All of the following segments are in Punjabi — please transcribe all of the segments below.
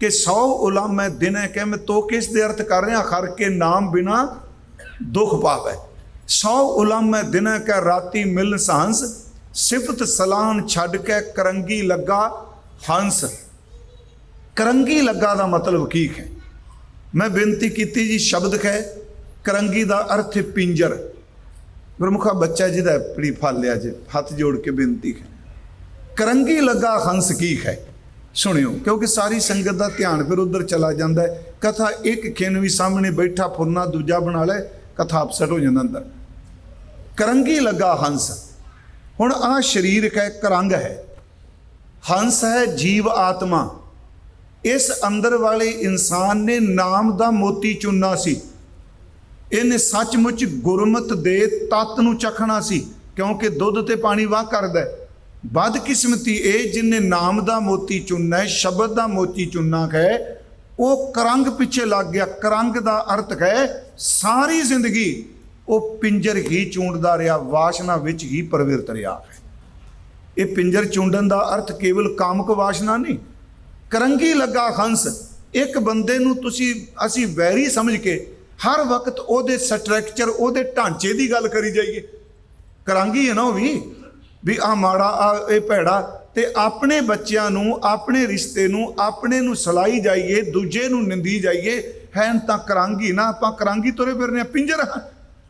ਕਿ 100 ਉਲਾਮੇ ਦਿਨੇ ਕਿ ਮੈਂ ਤੋ ਕਿਸ ਦੇ ਅਰਥ ਕਰ ਰਿਹਾ? ਹਰ ਕੇ ਨਾਮ ਬਿਨਾ ਦੁਖ ਪਾਵੇ। 100 ਉਲਾਮੇ ਦਿਨੇ ਕਿ ਰਾਤੀ ਮਿਲ ਸਾਂਸ ਸਿਫਤ ਸਲਾਨ ਛੱਡ ਕੇ ਕਰੰਗੀ ਲੱਗਾ ਹੰਸ। ਕਰੰਗੀ ਲੱਗਾ ਦਾ ਮਤਲਬ ਕੀ ਹੈ? ਮੈਂ ਬੇਨਤੀ ਕੀਤੀ ਜੀ, ਸ਼ਬਦ ਹੈ, ਕਰੰਗੀ ਦਾ ਅਰਥ ਹੈ ਪਿੰਜਰ। ਗੁਰਮੁਖਾ ਬੱਚਾ ਜਿਹਦਾ ਪੜੀ ਫਲ ਜੇ, ਹੱਥ ਜੋੜ ਕੇ ਬੇਨਤੀ ਹੈ। ਕਰੰਗੀ ਲੱਗਾ ਹੰਸ ਕੀ ਹੈ? ਸੁਣਿਓ, ਕਿਉਂਕਿ ਸਾਰੀ ਸੰਗਤ ਦਾ ਧਿਆਨ ਫਿਰ ਉਧਰ ਚਲਾ ਜਾਂਦਾ ਹੈ। ਕਥਾ ਇੱਕ ਖਿੰਨ ਵੀ ਸਾਹਮਣੇ ਬੈਠਾ, ਫੁਰਨਾ ਦੂਜਾ ਬਣਾ ਲੈ, ਕਥਾ ਅਪਸੈਟ ਹੋ ਜਾਂਦਾ ਅੰਦਰ। ਕਰੰਗੀ ਲੱਗਾ ਹੰਸ। ਹੁਣ ਆ ਸਰੀਰ ਹੈ ਕਰੰਗ ਹੈ। ਹੰਸ ਹੈ ਜੀਵ ਆਤਮਾ। ਇਸ ਅੰਦਰ ਵਾਲੇ ਇਨਸਾਨ ਨੇ ਨਾਮ ਦਾ ਮੋਤੀ ਚੁੰਨਾ ਸੀ। ਇਹਨੇ ਸੱਚਮੁੱਚ ਗੁਰਮਤ ਦੇ ਤਤ ਨੂੰ ਚਖਣਾ ਸੀ, ਕਿਉਂਕਿ ਦੁੱਧ ਤੇ ਪਾਣੀ ਵਾਹ ਕਰਦਾ ਹੈ। ਬਦਕਿਸਮਤੀ ਇਹ ਜਿਨੇ ਨਾਮ ਦਾ ਮੋਤੀ ਚੁੰਨਾ ਹੈ, ਸ਼ਬਦ ਦਾ ਮੋਤੀ ਚੁੰਨਾ ਹੈ, ਉਹ ਕਰੰਗ ਪਿੱਛੇ ਲੱਗ ਗਿਆ। ਕਰੰਗ ਦਾ ਅਰਥ ਹੈ, ਸਾਰੀ ਜ਼ਿੰਦਗੀ ਉਹ ਪਿੰਜਰ ਹੀ ਚੂੰਡਦਾ ਰਿਹਾ, ਵਾਸ਼ਨਾ ਵਿੱਚ ਹੀ ਪ੍ਰਵਿਰਤ ਰਿਹਾ ਇਹ ਪਿੰਜਰ ਚੁੰਡਣ ਦਾ ਅਰਥ ਕੇਵਲ ਕਾਮਕ ਵਾਸ਼ਨਾ ਨਹੀਂ, ਕਰੰਗੀ ਲੱਗਾ ਹੰਸ, ਇੱਕ ਬੰਦੇ ਨੂੰ ਤੁਸੀਂ, ਅਸੀਂ ਵੈਰੀ ਸਮਝ ਕੇ ਹਰ ਵਕਤ ਉਹਦੇ ਸਟਰਕਚਰ ਉਹਦੇ ਢਾਂਚੇ ਦੀ ਗੱਲ ਕਰੀ ਜਾਈਏ। ਕਰਾਂਗੀ ਹੈ ਨਾ ਉਹ ਵੀ? ਵੀ ਆ ਮਾੜਾ ਆ ਇਹ ਭੈੜਾ, ਤੇ ਆਪਣੇ ਬੱਚਿਆਂ ਨੂੰ, ਆਪਣੇ ਰਿਸ਼ਤੇ ਨੂੰ, ਆਪਣੇ ਨੂੰ ਸਲਾਈ ਜਾਈਏ, ਦੂਜੇ ਨੂੰ ਨਿੰਦੀ ਜਾਈਏ, ਹੈਨ ਤਾਂ ਕਰਾਂਗੀ ਨਾ, ਆਪਾਂ ਕਰਾਂਗੀ ਤੁਰੇ ਫਿਰਨੇ ਆ, ਪਿੰਜਰ ਹਾਂ।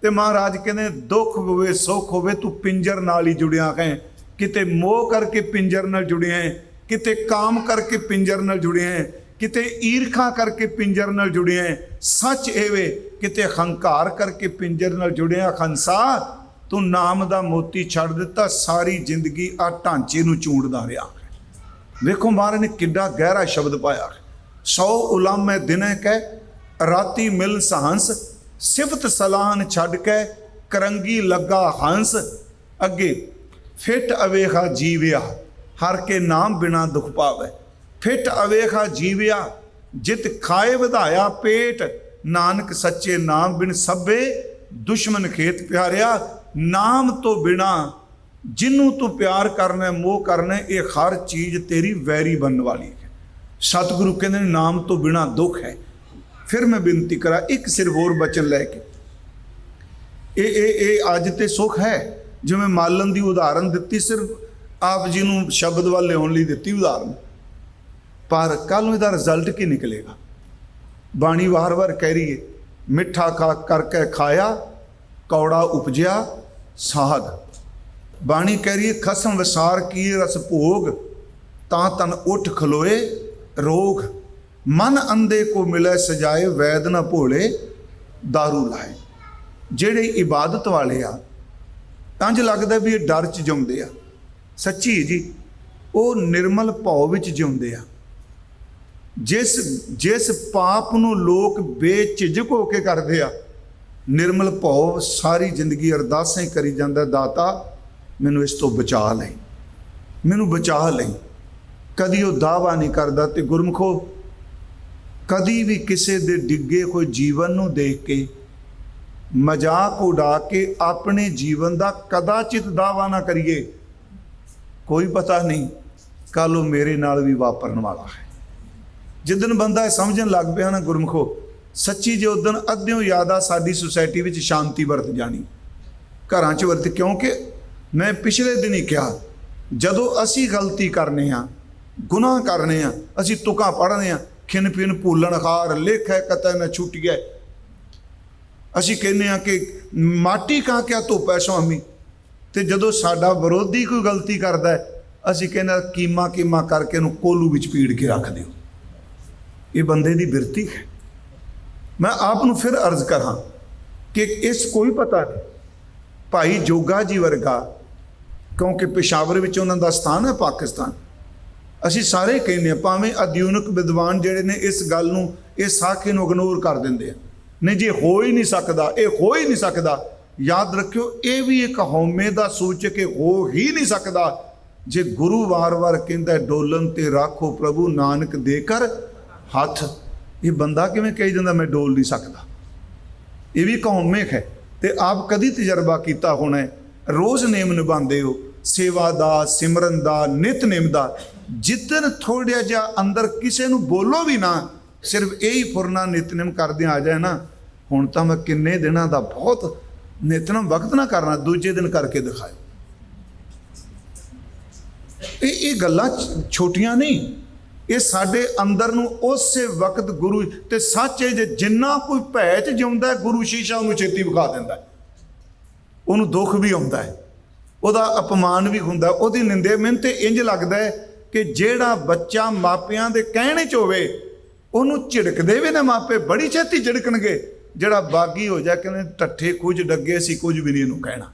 ਤੇ ਮਹਾਰਾਜ ਕਹਿੰਦੇ, ਦੁੱਖ ਹੋਵੇ, ਸੁੱਖ ਹੋਵੇ, ਤੂੰ ਪਿੰਜਰ ਨਾਲ ਹੀ ਜੁੜਿਆ ਹੈ ਕਿਤੇ ਮੋਹ ਕਰਕੇ ਪਿੰਜਰ ਨਾਲ ਜੁੜਿਆ ਹੈ, ਕਿਤੇ ਕਾਮ ਕਰਕੇ ਪਿੰਜਰ ਨਾਲ ਜੁੜਿਆ ਹੈ, ਕਿਤੇ ਈਰਖਾ ਕਰਕੇ ਪਿੰਜਰ ਨਾਲ ਜੁੜਿਆ ਹੈ ਸੱਚ ਇਹ ਵੇ, ਕਿਤੇ ਹੰਕਾਰ ਕਰਕੇ ਪਿੰਜਰ ਨਾਲ ਜੁੜਿਆ ਖੰਸਾ ਤੂੰ ਨਾਮ ਦਾ ਮੋਤੀ ਛੱਡ ਦਿੱਤਾ, ਸਾਰੀ ਜ਼ਿੰਦਗੀ ਆ ਢਾਂਚੇ ਨੂੰ ਚੂੰਡਦਾ ਰਿਹਾ। ਵੇਖੋ ਮਹਾਰਾਜ ਨੇ ਕਿੱਡਾ ਗਹਿਰਾ ਸ਼ਬਦ ਪਾਇਆ। ਸੌ ਉਲਾਮੇ ਦਿਨੇ ਕਹਿ, ਰਾਤੀ ਮਿਲ ਸਹੰਸ, ਸਿਫਤ ਸਲਾਨ ਛੱਡ ਕੇ ਕਰੰਗੀ ਲੱਗਾ ਹੰਸ। ਅੱਗੇ, ਫਿਟ ਅਵੇਖਾ ਜੀਵਿਆ, ਹਰ ਕੇ ਨਾਮ ਬਿਨਾ ਦੁਖ ਪਾਵੇ। ਫਿਟ ਅਵੇਖਾ ਜੀਵਿਆ, ਜਿਤ ਖਾਏ ਵਧਾਇਆ ਪੇਟ, ਨਾਨਕ ਸੱਚੇ ਨਾਮ ਬਿਨ ਸਭੇ, ਦੁਸ਼ਮਨ ਖੇਤ ਪਿਆਰਿਆ ਨਾਮ ਤੋਂ ਬਿਨਾ ਜਿੰਨੂੰ ਤੂੰ ਪਿਆਰ ਕਰਨਾ ਮੋਹ ਕਰਨਾ ਇਹ ਹਰ ਚੀਜ਼ ਤੇਰੀ ਵੈਰੀ ਬਣਨ ਵਾਲੀ ਹੈ। ਸਤਿਗੁਰੂ ਕਹਿੰਦੇ ਨੇ, ਨਾਮ ਤੋਂ ਬਿਨਾ ਦੁੱਖ ਹੈ। ਫਿਰ ਮੈਂ ਬੇਨਤੀ ਕਰਾਂ, ਇੱਕ ਸਿਰ ਹੋਰ ਬਚਨ ਲੈ ਕੇ। ਇਹ ਇਹ ਇਹ ਅੱਜ ਤੇ ਸੁਖ ਹੈ। ਜਿਵੇਂ ਮਾਲਨ ਦੀ ਉਦਾਹਰਨ ਦਿੱਤੀ, ਸਿਰਫ ਆਪ ਜੀ ਨੂੰ ਸ਼ਬਦ ਵੱਲ ਲਿਆਉਣ ਲਈ ਦਿੱਤੀ ਉਦਾਹਰਨ। ਪਰ ਕੱਲ ਨੂੰ ਇਹਦਾ ਰਿਜ਼ਲਟ ਕੀ ਨਿਕਲੇਗਾ? ਬਾਣੀ ਵਾਰ-ਵਾਰ ਕਹਿ ਰਹੀ ਹੈ, ਮਿੱਠਾ ਖਾ ਕਰਕੇ ਖਾਇਆ ਕੌੜਾ ਉਪਜਿਆ ਸਾਧ ਬਾਣੀ ਕਹਿ ਰਹੀ ਹੈ, ਖਸਮ ਵਿਸਾਰ ਕੀ ਰਸ ਭੋਗ, ਤਾਂ ਤਨ ਉਠ ਖਲੋਏ ਰੋਗ। ਮਨ ਅੰਦੇ ਕੋ ਮਿਲੇ ਸਜਾਏ, ਵੈਦ ਨਾ ਭੋਲੇ दारू ਲਾਏ। ਜਿਹੜੇ ਇਬਾਦਤ ਵਾਲੇ ਆ ਇੰਜ ਲੱਗਦਾ ਵੀ ਇਹ ਡਰ ਚ ਜਿਉਂਦੇ ਆ। ਸੱਚੀ ਜੀ, ਉਹ ਨਿਰਮਲ ਭਾਉ ਵਿੱਚ ਜਿਉਂਦੇ ਆ। ਜਿਸ ਜਿਸ ਪਾਪ ਨੂੰ ਲੋਕ ਬੇਝਿਜਕ ਹੋ ਕੇ ਕਰਦੇ ਆ ਨਿਰਮਲ ਭਾਵ ਸਾਰੀ ਜ਼ਿੰਦਗੀ ਅਰਦਾਸਾਂ ਹੀ ਕਰੀ ਜਾਂਦਾ ਦਾਤਾ ਮੈਨੂੰ ਇਸ ਤੋਂ ਬਚਾ ਲੈ ਮੈਨੂੰ ਬਚਾ ਲੈ ਕਦੀ ਉਹ ਦਾਵਾ ਨਹੀਂ ਕਰਦਾ ਤੇ ਗੁਰਮਖੋ, ਕਦੀ ਵੀ ਕਿਸੇ ਦੇ ਡਿੱਗੇ ਹੋਏ ਜੀਵਨ ਨੂੰ ਦੇਖ ਕੇ ਮਜ਼ਾਕ ਉਡਾ ਕੇ ਆਪਣੇ ਜੀਵਨ ਦਾ ਕਦਾਚਿਤ ਦਾਵਾ ਨਾ ਕਰੀਏ। ਕੋਈ ਪਤਾ ਨਹੀਂ ਕੱਲ ਉਹ ਮੇਰੇ ਨਾਲ ਵੀ ਵਾਪਰਨ ਵਾਲਾ ਹੈ। ਜਿੱਦਨ ਬੰਦਾ ਇਹ ਸਮਝਣ ਲੱਗ ਪਿਆ ਨਾ ਗੁਰਮਖੋ ਸੱਚੀ ਜੇ ਉਦਨ ਅੱਧਿਓਂ ਜ਼ਿਆਦਾ ਸਾਡੀ ਸੁਸਾਇਟੀ ਵਿੱਚ ਸ਼ਾਂਤੀ ਵਰਤ ਜਾਣੀ। ਘਰਾਂ 'ਚ ਵਰਤ ਕਿਉਂਕਿ ਮੈਂ ਪਿਛਲੇ ਦਿਨ ਹੀ ਕਿਹਾ, ਜਦੋਂ ਅਸੀਂ ਗਲਤੀ ਕਰਨੇ ਆ, ਗੁਨਾਹ ਕਰਨੇ ਆ, ਅਸੀਂ ਤੁਕਾਂ ਪੜ੍ਹਨੇ ਆ, ਖਿਨ ਪਿਨ ਭੂਲਣ ਖਾਰ ਲੇਖੈ ਕਤੈ ਨ ਛੁਟਿਐ। ਅਸੀਂ ਕਹਿੰਦੇ ਆ ਕਿ ਮਾਟੀ ਕਾ ਕਿਆ ਧੋਪੈ ਸੁਆਮੀ? ਤੇ ਜਦੋਂ ਸਾਡਾ ਵਿਰੋਧੀ ਕੋਈ ਗਲਤੀ ਕਰਦਾ ਹੈ ਅਸੀਂ ਕਹਿੰਦੇ ਕੀਮਾ ਕੀਮਾ ਕਰਕੇ ਇਹਨੂੰ ਕੋਲੂ ਵਿੱਚ ਪੀੜ ਕੇ ਰੱਖ ਦਿਓ। ਇਹ ਬੰਦੇ ਦੀ ਬਿਰਤੀ ਹੈ। ਮੈਂ ਆਪ ਨੂੰ ਫਿਰ ਅਰਜ਼ ਕਰਾਂ ਕਿ ਇਸ ਕੋਈ ਪਤਾ ਨਹੀਂ ਭਾਈ ਜੋਗਾ ਜੀ ਵਰਗਾ ਕਿਉਂਕਿ ਪਿਸ਼ਾਵਰ ਵਿੱਚ ਉਹਨਾਂ ਦਾ ਸਥਾਨ ਹੈ ਪਾਕਿਸਤਾਨ। ਅਸੀਂ ਸਾਰੇ ਕਹਿੰਦੇ ਆ ਭਾਵੇਂ ਆਧੁਨਿਕ ਵਿਦਵਾਨ ਜਿਹੜੇ ਨੇ ਇਸ ਗੱਲ ਨੂੰ ਇਹ ਸਾਖੀ ਨੂੰ ਇਗਨੋਰ ਕਰ ਦਿੰਦੇ ਆ। ਨਹੀਂ ਜੇ ਹੋ ਹੀ ਨਹੀਂ ਸਕਦਾ ਇਹ ਹੋ ਹੀ ਨਹੀਂ ਸਕਦਾ। ਯਾਦ ਰੱਖਿਓ ਇਹ ਵੀ ਇੱਕ ਹਉਮੈ ਦਾ ਸੂਚਕ ਕਿ ਹੋ ਹੀ ਨਹੀਂ ਸਕਦਾ। ਜੇ ਗੁਰੂ ਵਾਰ-ਵਾਰ ਕਹਿੰਦਾ ਹੈ, ਡੋਲਨ ਤੇ ਰੱਖੋ ਪ੍ਰਭੂ ਨਾਨਕ ਦੇ ਕਰ ਹੱਥ ਇਹ ਬੰਦਾ ਕਿਵੇਂ ਕਹੀ ਜਾਂਦਾ, ਮੈਂ ਡੋਲ ਨਹੀਂ ਸਕਦਾ? ਇਹ ਵੀ ਇੱਕ ਹੈ ਤੇ ਆਪ ਕਦੀ ਤਜਰਬਾ ਕੀਤਾ ਹੋਣਾ ਰੋਜ਼ ਨੇਮ ਨਿਭਾਉਂਦੇ ਹੋ। ਸੇਵਾ ਦਾ ਸਿਮਰਨ ਦਾ ਨਿਤਨੇਮ ਦਾ ਜਿੱਦਨ ਥੋੜ੍ਹਾ ਜਿਹਾ ਅੰਦਰ ਕਿਸੇ ਨੂੰ ਬੋਲੋ ਵੀ ਨਾ, ਸਿਰਫ ਇਹੀ ਫੁਰਨਾ ਨਿਤਨੇਮ ਕਰਦੇ ਆ ਜਾਏ ਨਾ, ਹੁਣ ਤਾਂ ਮੈਂ ਕਿੰਨੇ ਦਿਨਾਂ ਦਾ ਬਹੁਤ ਨਿਤਨੇਮ ਵਕਤ ਨਾ ਕਰਨਾ, ਦੂਜੇ ਦਿਨ ਕਰਕੇ ਦਿਖਾਇਓ। ਇਹ ਇਹ ਗੱਲਾਂ ਛੋਟੀਆਂ ਨਹੀਂ। ਇਹ ਸਾਡੇ ਅੰਦਰ ਨੂੰ ਉਸੇ ਵਕਤ ਗੁਰੂ ਤੇ ਸੱਚ ਹੈ, ਜੇ ਜਿੰਨਾ ਕੋਈ ਭੈ ਚ ਜਿਉਂਦਾ ਗੁਰੂ ਸ਼ੀਸ਼ਾ ਉਹਨੂੰ ਛੇਤੀ ਵਿਖਾ ਦਿੰਦਾ ਉਹਨੂੰ ਦੁੱਖ ਵੀ ਆਉਂਦਾ ਹੈ। ਉਹਦਾ ਅਪਮਾਨ ਵੀ ਹੁੰਦਾ ਉਹਦੀ ਨਿੰਦੇ ਮੈਨੂੰ ਤੇ ਇੰਜ ਲੱਗਦਾ ਹੈ ਕਿ ਜਿਹੜਾ ਬੱਚਾ ਮਾਪਿਆਂ ਦੇ ਕਹਿਣੇ ਚ ਹੋਵੇ, ਉਹਨੂੰ ਝਿੜਕਦੇ ਵੀ ਨਾ ਮਾਪੇ, ਬੜੀ ਛੇਤੀ ਝਿੜਕਣਗੇ। ਜਿਹੜਾ ਬਾਗੀ ਹੋ ਜਾ ਕਹਿੰਦੇ ਟੱਠੇ ਕੁਝ ਡੱਗੇ ਸੀ ਕੁਝ ਵੀ ਨਹੀਂ ਇਹਨੂੰ ਕਹਿਣਾ।